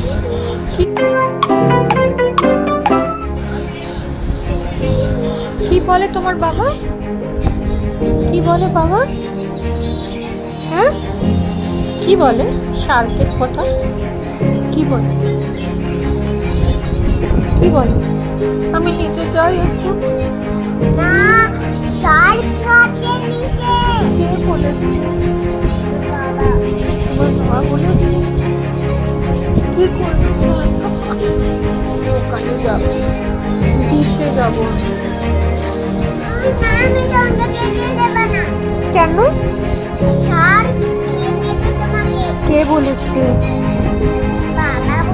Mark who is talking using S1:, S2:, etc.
S1: কি- বলে তোমার বাবা? কি বলে বাবা? হ্যাঁ? কি বলে? শার্কের কথা? কি বলে? কি বলে? আমি নিচে যাই একটু।
S2: না শার্ক নিচে
S1: কে বলেছে? ওখানে যাব। বিচে যাব। কেন? কে বলেছে?
S2: বাবা